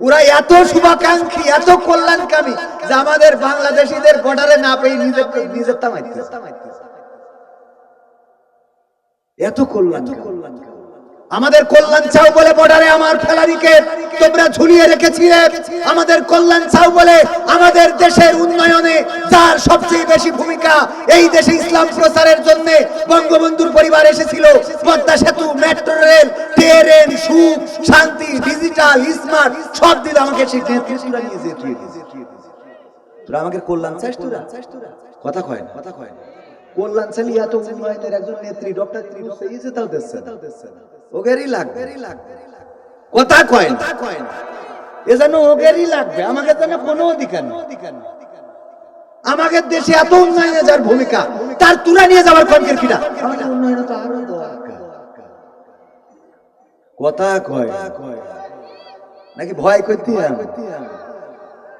ওরা এত শুভাকাঙ্ক্ষী, এত কল্যাণকামী যে আমাদের বাংলাদেশিদের বর্ডারে না পেয়ে নিজের নিজের তামাই এত কল্যাণ আমাদের কল্যাণ চাও বলে বর্ডারে আমার ফেলারিকে তোমরা ঝুলিয়ে রেখেছিলে। আমাদের কল্যাণ চাও বলে আমাদের দেশের উন্নয়নে যার সবচেয়ে বেশি ভূমিকা এই দেশে ইসলাম প্রচারের জন্য বঙ্গবন্ধুর পরিবার এসেছিল। পদ্মা সেতু, মেট্রো রেল, ট্রেন, সুখ, শান্তি, ডিজিটাল, স্মার্ট, সব দিল আমাকে আমাকে কল্যাণ চাস কথা কয় কথা কয় না। কল্যাণ চালি এত উন্নয়নের একজন নেত্রী, ডক্টর ইউনুস তাও ওগেরই লাগবে। কথা কয় না। এ যেন ওগেরই লাগবে। আমাকে যেন কোনো অধিকার আমাকে দেশে এত উন্নয়নে ভূমিকা, তার নিয়ে যাওয়ার কিনা? আমাদের উন্নয়ন তো আরও কথা কয় নাকি ভয় করতে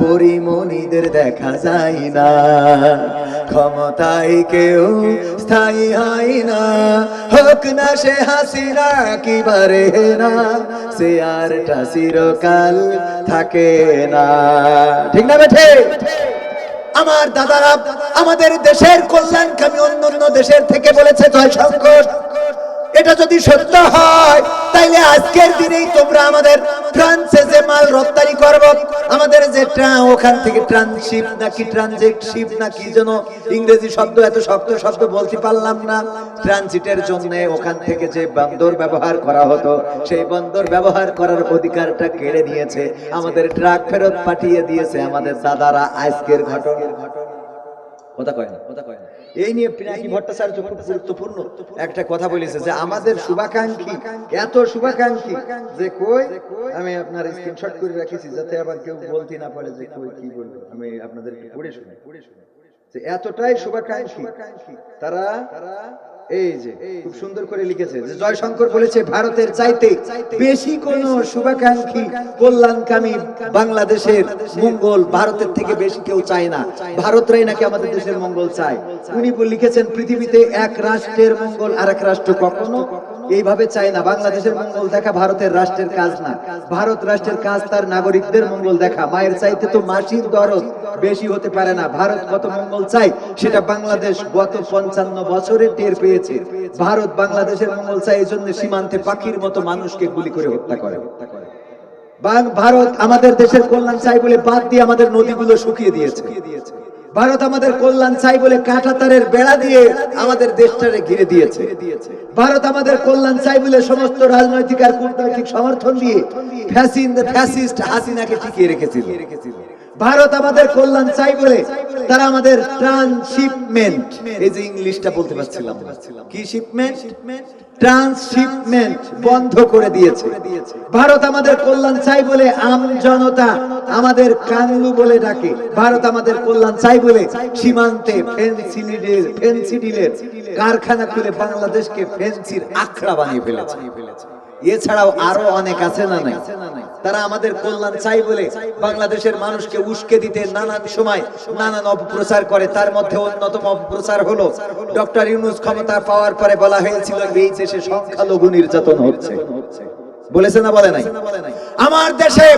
পরিমণিদের দেখা যায় না। ক্ষমতায় কেউ স্থায়ী হয় না। হোক না সে হাসিনা কি বারে না, সে আর চিরকাল থাকে না। ঠিক না বেঠে? আমার দাদারা আমাদের দেশের কল্যাণকামী অন্য অন্য দেশের থেকে বলেছে, জয় শঙ্কর। এটা যদি সত্য হয়, তাইলে আজকের দিনেই তোমরা আমাদের ফ্রান্সে যে মাল রপ্তানি করব, আমাদের যে ওখান থেকে ট্রানশিপ নাকি ট্রানজেক্ট শিপ নাকি যেন ইংরেজি শব্দ এত শক্ত শব্দ বলতে পারলাম না। ট্রানজিটের জন্য ওখান থেকে যে বন্দর ব্যবহার করা হতো, সেই বন্দর ব্যবহার করার অধিকারটা কেড়ে নিয়েছে। আমাদের ট্রাক ফেরত পাঠিয়ে দিয়েছে আমাদের দাদারা আজকের ঘটনার কথা কয় না, কথা কয় না। এই নিয়ে পিনাকি ভট্টাচার্য খুব গুরুত্বপূর্ণ একটা কথা বলেছে যে আমাদের শুভাকাঙ্ক্ষী এত শুভাকাঙ্ক্ষী যে কই? আমি আপনার স্ক্রিনশট করে রাখেছি যাতে আবার কেউ বলতে না পারে যে কই কি বলব? আমি আপনাদের পড়ে শুনে পড়ে শুনি যে এতটাই শুভাকাঙ্ক্ষী তারা এই যে, খুব সুন্দর করে লিখেছে যে, জয়শঙ্কর বলেছে, ভারতের চাইতে বেশি কোন শুভাকাঙ্ক্ষী, কল্যাণকামী বাংলাদেশের মঙ্গল ভারতের থেকে বেশি কেউ চায় না। ভারতরাই নাকি আমাদের দেশের মঙ্গল চায়। উনি লিখেছেন, পৃথিবীতে এক রাষ্ট্রের মঙ্গল আর এক রাষ্ট্র কখনো এইভাবে চায় না, বাংলাদেশের মঙ্গল দেখা ভারতের রাষ্ট্রের কাজ না। ভারত রাষ্ট্রের কাজ তার নাগরিকদের মঙ্গল দেখা। মায়ের চাইতে তো মাসির দরদ বেশি হতে পারে না। ভারত কত মঙ্গল চাই, সেটা বাংলাদেশ গত পঞ্চান্ন বছরে টের পেয়েছে। ভারত বাংলাদেশের মঙ্গল চাই এই জন্য সীমান্তে পাখির মতো মানুষকে গুলি করে হত্যা করে। ভারত আমাদের দেশের কল্যাণ চাই বলে বাদ দিয়ে আমাদের নদীগুলো শুকিয়ে দিয়েছে। ভারত আমাদের কল্যাণ চাই বলে কাঁটাতারের বেড়া দিয়ে আমাদের দেশটারে ঘিরে দিয়েছে। ভারত আমাদের কল্যাণ চাই বলে সমস্ত রাজনৈতিক আর কূটনৈতিক সমর্থন দিয়ে ফ্যাসিন ফ্যাসিস্ট হাসিনাকে টিকিয়ে রেখেছিল। ভারত আমাদের কল্যাণ চাই বলে তারা আমাদের ট্রান্সশিপমেন্ট। এই যে ইংলিশটা বলতে পারছিলাম কি শিপমেন্ট ট্রান্সশিপমেন্ট বন্ধ করে দিয়েছে। ভারত আমাদের কল্যাণ চাই বলে আম জনতা আমাদের কাঙ্গু বলে ডাকে। ভারত আমাদের কল্যাণ চাই বলে সীমান্তে ফেন্সিডিলের ফেন্সিডিলের কারখানা খুলে বাংলাদেশকে ফেন্সির আখড়া বানিয়ে ফেলেছে। এছাড়াও আরও অনেক আছে না নাই? তারা আমাদের কল্যাণ চাই বলে বাংলাদেশের মানুষকে উস্কে দিতে নানান সময় নানান অপপ্রচার করে। তার মধ্যে অন্যতম অপপ্রচার হলো ডক্টর ইউনুস ক্ষমতা পাওয়ার পরে বলা হয়েছিল, এই দেশে সংখ্যালঘু নির্যাতন হচ্ছে। বলেছে না বলে নাই? আমার দেশে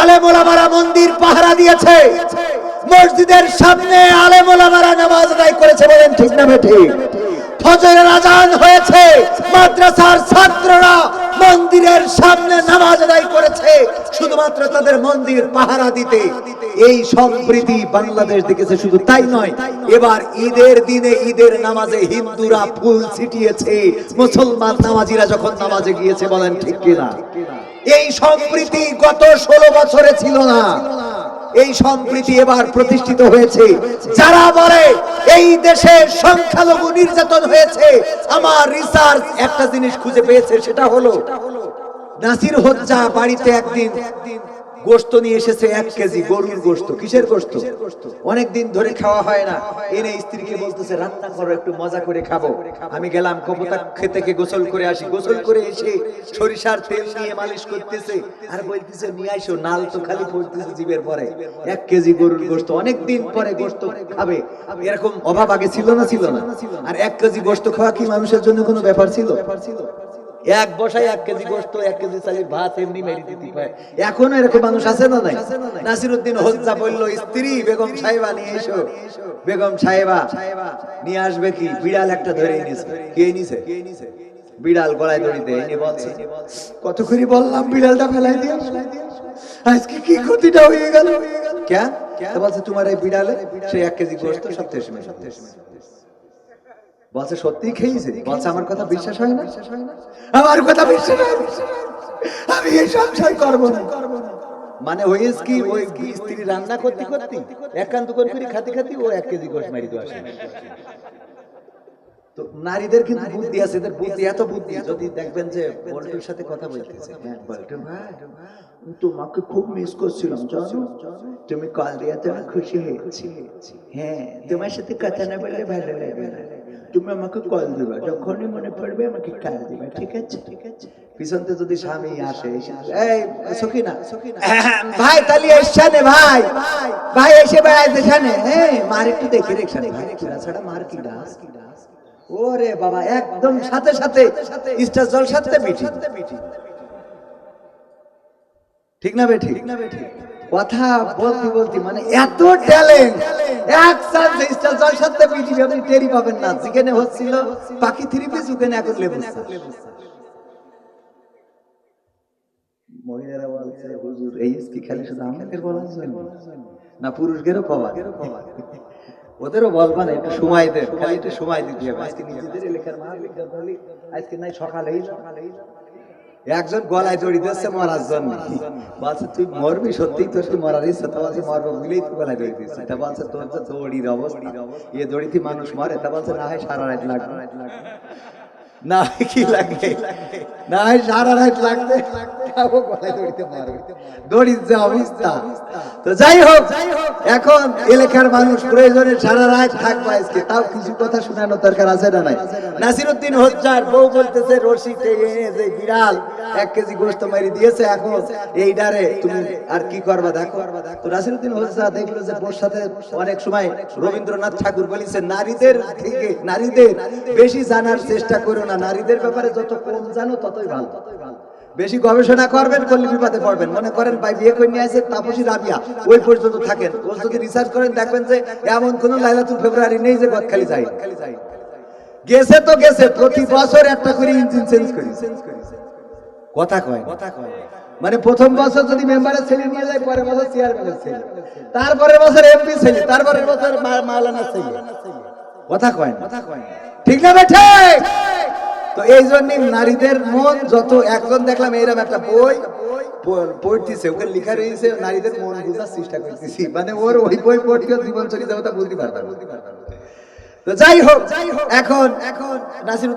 আলেমোলামারা মন্দির পাহারা দিয়েছে। মসজিদের সামনে আলেমোলামারা নামাজ আদায় করেছে বলেন ঠিক না ঠিক? ফজরের আজান হয়েছে। মাদ্রাসার ছাত্ররা মন্দিরের সামনে নামাজ আদায় করেছে। শুধুমাত্র তাদের মন্দির পাহারা দিতে। এই সম্প্রীতি বাংলাদেশ দেখেছে শুধু তাই নয়। এবার ঈদের দিনে ঈদের নামাজে হিন্দুরা ফুল ছিটিয়েছে। মুসলমান নামাজিরা যখন নামাজে গিয়েছে বলেন, ঠিক কিনা? এই সম্প্রীতি গত ষোলো বছরে ছিল না। এই সম্প্রীতি এবার প্রতিষ্ঠিত হয়েছে। যারা বলে, এই দেশে সংখ্যালঘু নির্যাতন হয়েছে, আমার রিসার্চ একটা জিনিস খুঁজে পেয়েছে, সেটা হলো, নাসির হজ্জা বাড়িতে একদিন গোস্ত নিয়ে এসেছে এক কেজি, গরুর গোস্ত কিসের গোস্ত অনেকদিন ধরে খাওয়া হয় না। এনে স্ত্রীকে বলতেছে, রান্না করো, একটু মজা করে খাব। আমি গেলাম কপোতা খেতে গোসল করে আসি। গোসল করে এসে সরিষার তেল নিয়ে মালিশ করতেছে আর বলতেছে, নিয়ে আইসো, নাল তো খালি পড়তেছে জীবের পরে। এক কেজি গরুর গোস্ত অনেক দিন পরে গোস্ত খাবে। এরকম অভাব আগে ছিল না ছিল না। আর এক কেজি গোস্ত খাওয়া কি মানুষের জন্য কোনো ব্যাপার ছিল ব্যাপার ছিল? এক বসায় এক কেজি গোস্ত এক কেজি চালির ভাত এমনি মেরে দিতে পারে এখনও এরকম মানুষ আছে না নাই? নাসিরুদ্দিন হজ্জা বলল, স্ত্রী বেগম সাহেবা নিয়ে এসো। বেগম সাহেবা, নিয়ে আসবে কি? বিড়াল একটা ধরে নিয়েছে কে নিছে বিড়াল গলায় দড়ি দেয়, এনে বলছে, কত করে বললাম, বিড়ালটা ফেলাই দিয়ে আজকে কি ক্ষতিটা হয়ে গেল? কেন? বলছে, তোমার এই বিড়ালে সে এক কেজি গোস্ত সব তেসে বলছে সত্যি খেয়েছে? বলছে আমার কথা বিশ্বাস হয় না? আমার কথা বিশ্বাস হয় আমি এই সংসার করব না। মানে হয়েছে কি ওই স্ত্রী রান্না করতে করতে একান্ত করে করে খাতে খাতে ও এক কেজি গোশ মারি তো আসে। তো নারীদের কিন্তু বুদ্ধি আছে এদের বুদ্ধি এত বুদ্ধি। যদি দেখবেন যে বল্টুর সাথে কথা বলতেছে। হ্যাঁ বল্টু ভাই তোমাকে খুব মিস করছিলাম জানো? তুমি কল দিয়াতে খুশি হয়েছি। হ্যাঁ তোমার সাথে কথা না বললে ভালো লাগবে না। তুমি আমাকে কল দিবা, যখনই মনে পড়বে আমাকে কল দিবা, ঠিক আছে? ঠিক আছে পিছনতে যদি স্বামী আসে, এই, সখিনা, ভাই, তালি এসছানে ভাই ভাই এসে ভাই এসছানে হ্যাঁ মার একটু দেখে রেখছানে ভাই কিরা ছাড়া মার কি ডাস? ওরে বাবা, একদম সাথে সাথে স্টার জল সাথে বিটি ঠিক না বেঠি কথা বলতে বলতে মানে এত ট্যালেন্ট এক স্টার আপনি টেরি পাবেন না। যেখানে হচ্ছিল পাখি থ্রি পিস ওখানে এখন লেবু মহিলারা বলছে হুজুর এই কি খালি শুধু আমাদের জন্য। না পুরুষদেরও পাওয়া ওদেরও বলবা না একটু সময় দেন। খালি একটু সময় দিতে হবে। আজকে নিজেদের লেখার মা লেখার আজকে নাই সকালেই সকালেই। একজন গলায় জড়ি দিচ্ছে মরার জন্য। বলছে, তুই মরবি? সত্যি তোর কি মরার ইচ্ছা, তা বলছে, মরবো বলেই তুই গলায় জড়ি দিচ্ছে তা বলছে, তোর যে দড়ির অবস্থা, এ দড়িতে মানুষ মরে? তা বলছে, না হয় সারা রাত লাগবে। না কি লাগবে? না সারা রাত লাগবে। তাও গলায় দড়িতে মারবে। দড়ির যে অবস্থা। তো যাই হোক, এখন এলাকার মানুষ প্রয়োজনে সারা রাত থাকবে আজকে। তাও কিছু কথা শোনানোর দরকার আছে না নাই? নাসিরউদ্দিন হজ্জার বউ বলতেছে, রশি টেনে যে বিড়াল, এক কেজি গোস্ত মারি দিয়েছে এখন, এই ডারে আর কি করবা হজ্জা দেখল যে সাথে অনেক সময় রবীন্দ্রনাথ ঠাকুর বলেছে নারীদের থেকে নারীদের বেশি জানার চেষ্টা করো না। নারীদের ব্যাপারে যত কম জানো ততই ভালো। বেশি গবেষণা করবেন করলে বিপদে পড়বেন। মনে করেন ভাই বিয়ে করে নিয়ে আসে তাপসী রাবিয়া ওই পর্যন্ত থাকেন। ও যদি রিসার্চ করেন দেখবেন যে এমন কোন লাইলাতুল ফেব্রুয়ারি নেই যে গদখালি যায়। গেছে তো গেছে প্রতি বছর একটা করে ইঞ্জিন চেঞ্জ করি। কথা কয়। কথা কয় মানে প্রথম বছর যদি মেম্বারের ছেলে নিয়ে যায় পরের বছর চেয়ারম্যানের ছেলে। তারপরের বছর এমপি ছেলে তারপরের বছর মা- মাওলানার ছেলে। কথা কয় কথা কয় ঠিক না বেঠে তো এই জন্য নারীদের মন যত একজন দেখলাম, এরকম একটা বই পড়তেছে ওকে লেখা রয়েছে, নারীদের মন বোঝার চেষ্টা করতেছি। মানে ওর ওই বই পড়তে জীবন চরিত্র কথা বলতে পারতাম তো যাই হোক, এখন এখন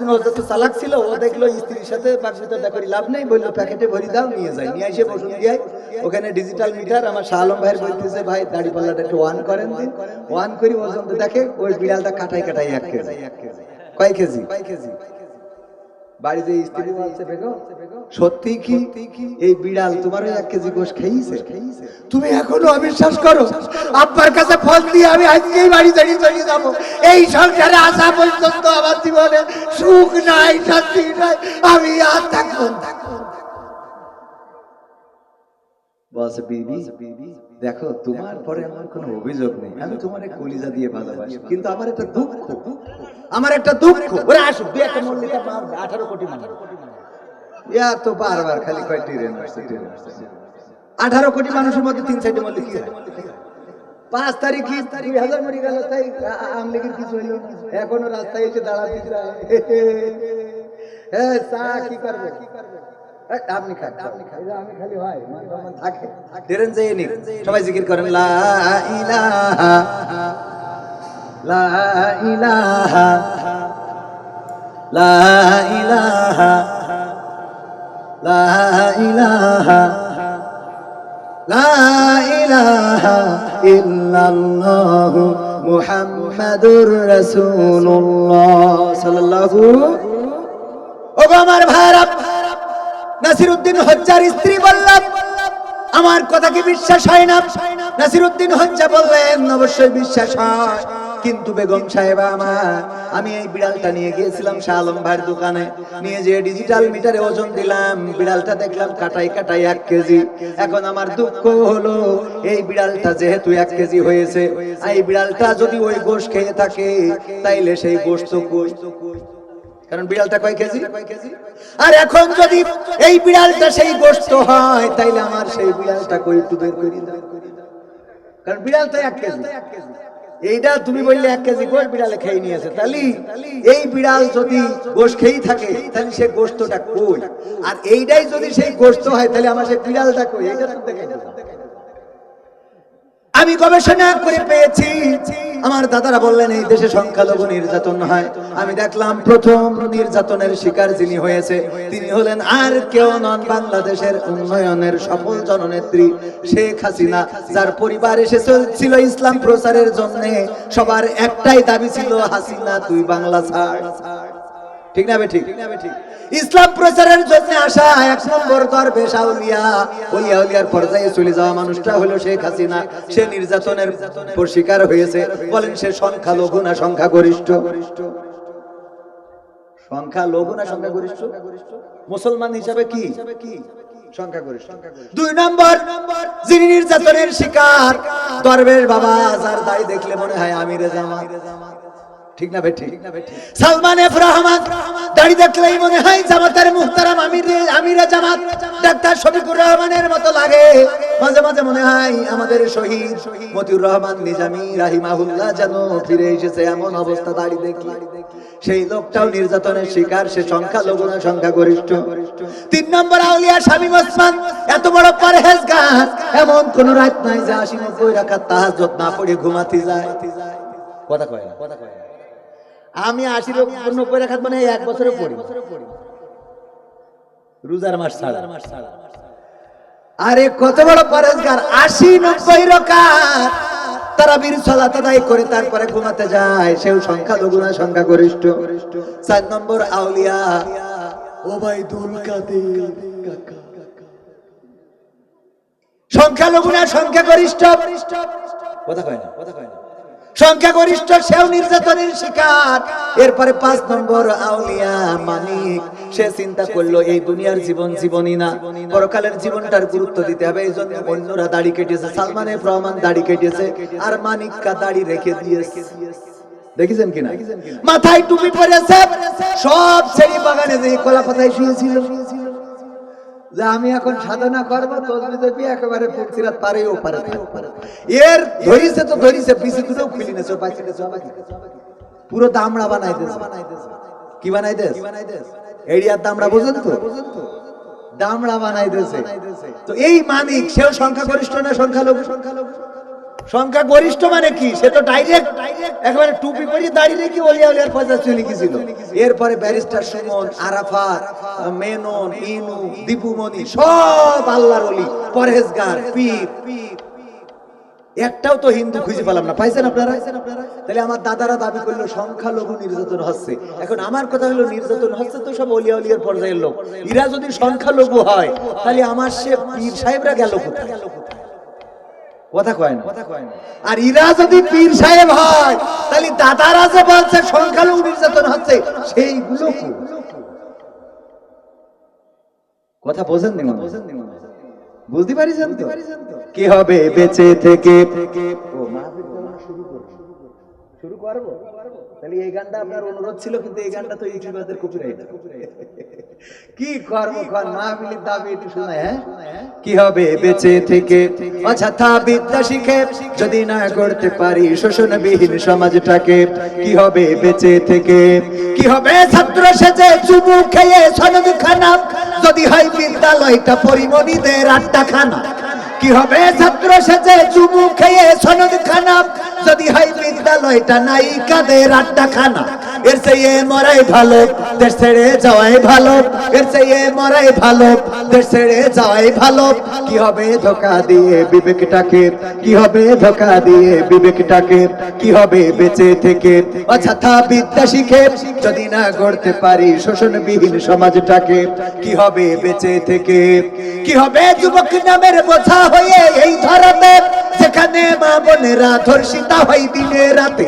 হজরত চালাক ছিল, ও দেখল স্ত্রীর সাথে দেখি লাভ নেই প্যাকেটে ভরি দাও, নিয়ে যাই। নিয়ে এসে বসুন দিয়ে ওখানে ডিজিটাল মিটার আমার শাহ আলম ভাইয়ের বলতেছে ভাই, দাড়ি পাল্লাটা একটু ওয়ান করেন দিন। ওয়ান করি ওজন দেখে, ওই বিড়ালটা কাটাই কাটাই এক কেজি কয় কেজি কয় কেজি? বাড়িতে স্ত্রী আছে বেগম? সত্যি কি? এই বিড়াল তোমার এক কেজি গোশ খেয়েছে? তুমি এখনও অবিশ্বাস করো? আব্বার কাছে ফল দিয়ে আমি আজকেই বাড়ি দাঁড়িয়ে চলে যাব। এই সংসারে আসা পর্যন্ত আমার জীবনে সুখ নাই, শান্তি নাই। আমি আর থাকব না। বলছে বিবি দেখো তোমার পরে আমার কোনো অভিযোগ নেই আমি তোমার কলিজা দিয়ে ভালোবাসি কিন্তু আমার একটা দুঃখ আমার একটা দুঃখ ওরে দুই একটা মল্লিকা আঠারো কোটি মানুষ ইয়া তো বারবার খালি কয় ট্রেন আসছে ট্রেন আসছে আঠারো কোটি মানুষের মধ্যে তিন চারটে মল্লিক পাঁচ তারিখ দুই হাজার মরে গেল তাই আমলিগের কিছু হইল। এখনও রাস্তায় এসে দাঁড়াতে এ, চা কি করবে কি করবে আপনি খান আপনি খান। এই যে আমি খালি হয় মান সম্মান থাকে। ট্রেন যেয়ে নিক সবাই জিকির করেন লা ইলাহা লা ইলাহা লা ইলাহা লা ইলাহা লা ইলাহা ইল্লাল্লাহ মুহাম্মাদুর রাসূলুল্লাহ সাল্লাল্লাহু ওগো আমার ভাইরা নাসিরউদ্দিন হজ্জার স্ত্রী বললাম, আমার কথা কি বিশ্বাস হয় না? নাসিরউদ্দিন হজ্জা বললেন, অবশ্যই বিশ্বাস হয়। কিন্তু বেগম সাহেব আমার, আমি এই বিড়ালটা নিয়ে গিয়েছিলাম শাহ আলম ভাইয়ের দোকানে। নিয়ে যে ডিজিটাল মিটারে ওজন দিলাম। বিড়ালটা দেখলাম কাটাই কাটাই এক কেজি। এখন আমার দুঃখ হলো, এই বিড়ালটা যেহেতু এক কেজি হয়েছে, এই বিড়ালটা যদি ওই গোশ খেয়ে থাকে, তাইলে সেই গোশ তো কই কারণ বিড়ালটা কয় কেজি? আর এখন যদি এই বিড়ালটা সেই গোস্ত হয়, তাইলে আমার সেই বিড়ালটা কই একটু বের করে কারণ বিড়াল তো এক কেজি। এইটা তুমি বললে এক কেজি গোশ বিড়ালে খেয়ে নিয়েছে। তাহলে এই বিড়াল যদি গোশ খেয়েই থাকে, তাহলে সে গোস্তটা কই? আর এইটাই যদি সেই গোস্ত হয়, তাহলে আমার সেই বিড়ালটা কই? এইটা তো দেখে আমি গবেষণা করে পেয়েছি আমার দাদারা বললেন, এই দেশে সংখ্যালঘু নির্যাতন হয়। আমি দেখলাম, প্রথম নির্যাতনের শিকার যিনি হয়েছে, তিনি হলেন আর কেউ নন বাংলাদেশের উন্নয়নের সফল জননেত্রী শেখ হাসিনা, যার পরিবার এসে চলছিল ইসলাম প্রচারের জন্য। সবার একটাই দাবি ছিল, হাসিনা, তুই বাংলা ছাড়। ঠিক না ঠিক? ইসলাম প্রচারের জন্য আসা এক নম্বর দরবেশ আউলিয়া। ওলিয়া উলিয়ার পর্যায়ে চলে যাওয়া মানুষটা হলো শেখ হাসিনা। সে নির্যাতনের শিকার হয়েছে। বলেন সে সংখ্যা, লঘু না সংখ্যা গরিষ্ঠ সংখ্যা, লঘু না সংখ্যা গরিষ্ঠ মুসলমান হিসাবে কি? দুই নম্বর, যিনি নির্যাতনের শিকার, দরবেশ বাবা, যার দাড়ি দেখলে মনে হয় আমিরে জামাত। ঠিক না ভাই সালমান এফ রহমান দাড়ি দেখলেই মনে হয় জামাতের মুহতারাম আমির আমিরা জামাত ডাক্তার শফিকুর রহমানের মতো লাগে। মাঝে মাঝে মনে হয় আমাদের শহীদ মতিউর রহমান নিজামী রাহিমাহুল্লাহ যেন ফিরে এসেছে এমন অবস্থা দাড়ি দেখি সেই লোকটাও নির্যাতনের শিকার সে সংখ্যা লঘুনা সংখ্যা গরিষ্ঠ তিন নম্বর আউলিয়া শামীম ওসমান এত বড় পরহেজগার এমন কোন রাত নাই যে আশি নব্বই রাখার তাহাজ্জুদ না পড়ে ঘুমাতে যায়। কথা কয় না। কথা কয় না। আমি আশি নব্বই রাখাত মানে এক বছরে পড়ি রোজার মাস ছাড়া। আরে কত বড় পরেজগার, আশি, নব্বই রকাত। তারা বীর করে তারপরে ঘুমাতে যায়। সেও সংখ্যা লঘুনা সংখ্যা গরিষ্ঠ চার নম্বর আউলিয়া ওবাইদুল কাদের কাকা। সংখ্যা লঘুনা সংখ্যা গরিষ্ঠ কথা কয় না কথা কয় না। সংখ্যাগরিষ্ঠ সেও নির্যাতনের শিকার। এরপরে পাঁচ নম্বর আউলিয়া মানিক সে চিন্তা করল, এই দুনিয়ার জীবন জীবনই না। পরকালের জীবনটার গুরুত্ব দিতে হবে, এই জন্য অন্যরা দাড়ি কেটেছে সালমানে রহমান দাড়ি কেটেছে, আর মানিককা দাড়ি রেখে দিয়েছে। দেখেছেন কিনা? মাথায় টুপি পরেছে, সব ছেড়ি বাগানে যে কলা পাতায় শুয়েছিল। যে আমি এখন সাধনা করব একেবারে ফুটছিরাত পারে ও পারে এর ধরিছে তো ধরিছে, পিছে দুটো খুলি নেছে নেছে পুরো দামড়া বানাই দেশ কি বানাই দেশ এরিয়ার দামড়া বোঝেন তো? দামড়া বানাই দেশে তো এই মানিক, সেও সংখ্যা গরিষ্ঠ না সংখ্যালঘু সংখ্যালঘু? সংখ্যা গরিষ্ঠ মানে কি? সে তো ডাইরেক্ট একেবারে টুপি পরি দাঁড়িয়ে রেখে অলিয়া অলিয়ার পয়সা চলে গেছিল। এরপরে ব্যারিস্টার সুমন, আরাফাত, মেনন, ইনু, দীপুমণি সব আল্লাহর অলি, পরহেজগার, পীর। একটাও তো হিন্দু খুঁজে পেলাম না। পাইছেন আপনারা? তাহলে আমার দাদারা দাবি করল, সংখ্যালঘু নির্যাতন হচ্ছে। এখন আমার কথা হলো, নির্যাতন হচ্ছে তো সব অলিয়া অলিয়ার পর্যায়ের লোক। যদি সংখ্যালঘু হয়, তাহলে আমার সে পীর সাহেবরা গেল কোথায়? কথা কয় না। আর ইরা যদি পীর সাহেব হয় তাহলে দাদারা যে বলছে সংখ্যালঘু নির্যাতন হচ্ছে সেইগুলো কথা বোঝেন নি বোঝেন নি বুঝতে পারিছেন তো? কি হবে বেঁচে থেকে? ও মাহফিল শুরু করব শুরু করব? তাহলে এই গানটা আপনার অনুরোধ ছিল, কিন্তু এই গানটা তো ইউটিউবারদের কপিরাইট কি করব কর মাহফিলের দাবি একটু শোনায় হ্যাঁ? কি হবে বেঁচে থেকে? অযথা বিদ্যা শিখে যদি না করতে পারি শোষণবিহীন সমাজটাকে, কি হবে বেঁচে থেকে? কি হবে ছাত্র সেজে চুমু খেয়ে সনদ খানা যদি হয় বিদ্যালয়টা পরিমণিদের আটটা খানা কি হবে ছাত্র সেজে চুমু খেয়ে সনদ খানা যদি হয় বিদ্যালয়টা কাদের আড্ডা খানা এর চেয়ে মরাই ভালো, দেশ ছেড়ে যাওয়াই ভালো। এর মরাই ভালো, দেশ ছেড়ে যাওয়াই ভালো। কি হবে ধোকা দিয়ে বিবেকটাকে কি হবে ধোকা দিয়ে বিবেকটাকে কি হবে বেঁচে থেকে? বিদ্যা শিখে যদি না পারি শোষণবিহীন সমাজটাকে, কি হবে বেঁচে থেকে? কি হবে যুবক নামের বোঝা হয়ে এই ধরাতে? যেখানে মা বোনেরা ধর্ষিতা হয় দিনে রাতে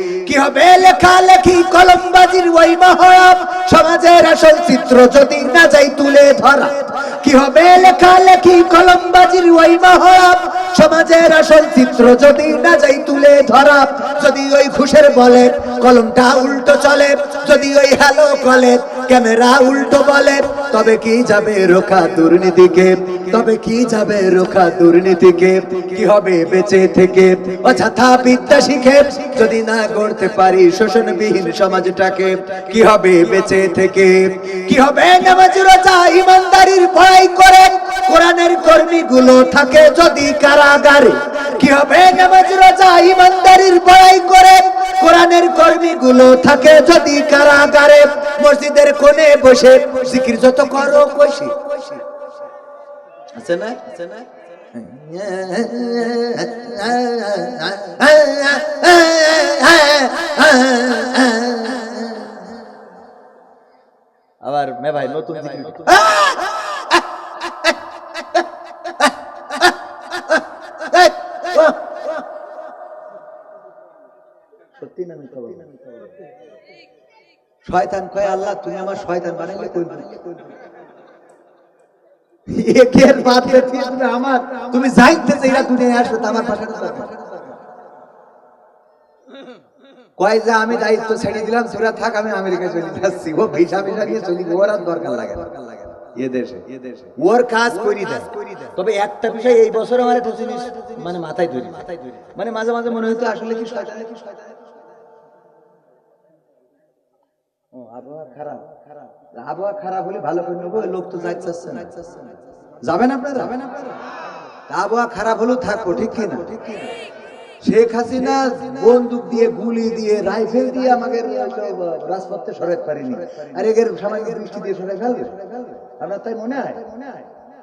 কি হবে? লেখালেখি কলমবাজির ওই মহরম সমাজের আসল চিত্র যদি না যাই তুলে ধরা। কি হবে? লেখালেখি, কলমবাজির ওই মহরম সমাজের আসল চিত্র যদি না যাই তুলে ধরা যদি ওই ঘুষের বলে কলমটা উল্টো চলে, যদি ওই হ্যালো কলে ক্যামেরা উল্টো বলে, তবে কি যাবে রোখা দুর্নীতিকে? তবে কি যাবে রোখা দুর্নীতিকে? কি হবে বেঁচে থেকে? অযথা বিদ্যা শিখে যদি না গড়তে পারি শোষণবিহীন সমাজটাকে, কি হবে বেঁচে থেকে? কি হবে নামাজ রোজা, ইমানদারির ভয় করে কোরআনের কর্মীগুলো থাকে যদি কারাগারে। কি হবে? নামাজ রোজা ইমানদারির ভয় করে কোরআনের কর্মীগুলো থাকে যদি কারাগারে। মসজিদের কোণে বসে জিকির যত করো কষি আছে না? আছে না আবার মে ভাই নতুন জিকির সত্যি না মিথ্যা বলব? শয়তান কয়, আল্লাহ, তুমি আমার শয়তান বানাইলে কই একের বাদ তুমি আমার? তুমি যাইতে চাইরা দুনিয়ায় আসো আমার পাশে কয় যে, আমি দায়িত্ব ছেড়ে দিলাম তোরা থাক, আমি আমেরিকায় চলে যাচ্ছি। ও ভিসা ভিসা নিয়ে চলি ওর আর দরকার লাগে। এ দেশে ওর কাজ করি দেয়। তবে একটা বিষয়, এই বছর আমার একটা জিনিস মানে মাথায় ধরি। মানে মাঝে মাঝে মনে হতো আসলে কি শয়তান কি শয়তান? আবহাওয়া খারাপ। হলে ভালো করে নেব, লোক তো না। যাবেন আপনারা? যাবেন আপনারা আবহাওয়া খারাপ হলেও ঠিক কিনা ঠিক কিনা? শেখ হাসিনা বন্দুক দিয়ে, গুলি দিয়ে, রাইফেল দিয়ে আমাকে রাজপথে পারিনি। আর এগের দিয়ে সরাই ফেলবে? আপনার তাই মনে হয়?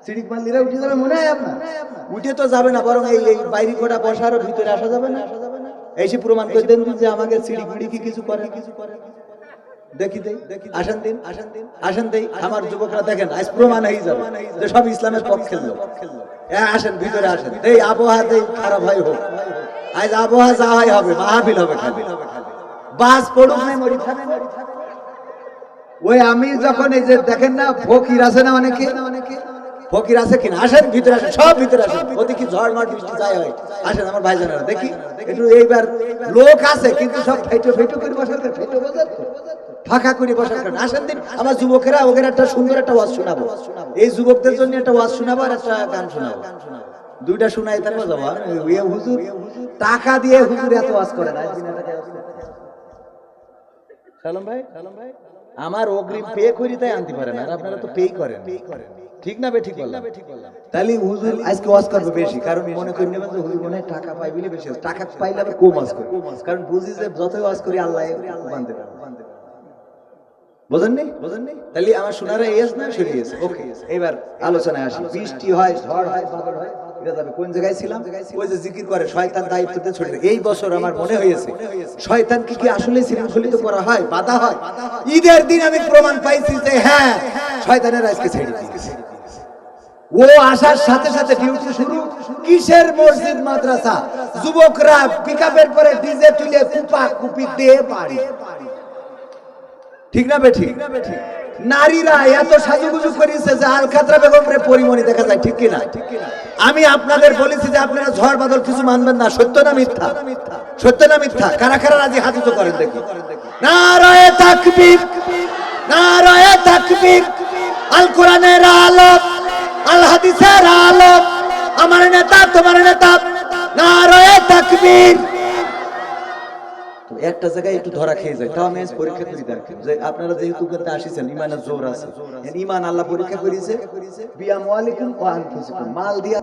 সিঁড়ি মাল্লিরা উঠে যাবে, মনে হয় আপনার? উঠে তো যাবে না, বরং এই এই বাইরে কোটা বসার ভিতরে আসা যাবে না। এসে প্রমাণ করে দেন যে আমাকে কি কিছু করে কিছু করে? দেখি দেই আসেন দিন আসেন দিন। আসেন দেই। আমার যুবকরা দেখেন আজ প্রমাণ হয়ে যাবে যে সব ইসলামের পক্ষের লোক আসেন ভিতরে আসেন। এই আবহাওয়া দেই খারাপ হয় হোক। আজ আবহাওয়া যা হয় হবে মাহফিল হবে খালি। বাস পড়ুক নাই মরি থাকে ওই আমি যখন এই যে দেখেন না ফকির আছে না অনেকে? ফকির আছে কিনা? আসেন ভিতরে আসেন সব ভিতরে আসেন। ওদিকে কি ঝড় মার বৃষ্টি যাই হয়। আসেন আমার ভাই ভাইজানেরা দেখি। একটু এইবার লোক আছে কিন্তু সব ফেটো ফেটো করে করে ফেটো বোঝার তো ফাঁকা করে বসার কারণে। আসেন দিন আমার যুবকেরা ওদের একটা সুন্দর একটা ওয়াজ শোনাবো। এই যুবকদের জন্য একটা ওয়াজ শোনাবো আর একটা গান শোনাবো। দুইটা শোনাই তারপর যাব। হুজুর, টাকা দিয়ে হুজুর এত ওয়াজ করে না সালাম ভাই সালাম ভাই, আমার অগ্রিম পে করি তাই আনতে পারেন আর আপনারা তো পেই করেন। ঠিক না বে ঠিক বললাম। তাহলে হুজুর আজকে ওয়াজ করবে বেশি, কারণ মনে করি নেবেন যে হুজুর মনে টাকা পাই বলে বেশি। টাকা পাইলে আবার কম ওয়াজ করি। কারণ বুঝি যে যতই ওয়াজ করি, আল্লাহ বান্ধে বোঝেননি? বোঝেননি? তাহলে আমার এস না? ওকে এবার আলোচনায় আসি। বৃষ্টি হয়, ঝড় হয় হয় ঈদের দিন আমি প্রমাণ পাইছি যে হ্যাঁ শয়তানের আজকে ছেড়ে দিয়েছে। ও আসার সাথে সাথে ডিউটি শুরু। কিসের মসজিদ, মাদ্রাসা? যুবকরা পিকআপের পরে ডিজে তুলে কুপা কুপি দিয়ে ঠিক না বে ঠিক? নারীরা এত সাজুগুজু করেছে যে আলকাতরা বেগম রে পরিমণি দেখা যায়, ঠিক কিনা? আমি আপনাদের বলেছি যে আপনারা ঝড় বাদল কিছু মানবেন না, সত্য না মিথ্যা? সত্য না মিথ্যা? কারা কারা রাজি? হাতে তো করেন দেখি। নারায়ে তাকবীর নারায়ে তাকবীর, আল কোরআনের আলোক, আল হাদিসের আলোক। আমার নেতা, তোমার নেতা, নারায়ে তাকবীর। তো একটা জায়গায় একটু ধরা খেয়ে যায়। তাও আমি পরীক্ষা করি দেখেন যে আপনারা যেহেতু কিন্তু আসিছেন ইমানের জোর আছে। ইমান আল্লাহ পরীক্ষা করিছে বিয়া মালিকুম ও আনফুসিকুম মাল দিয়া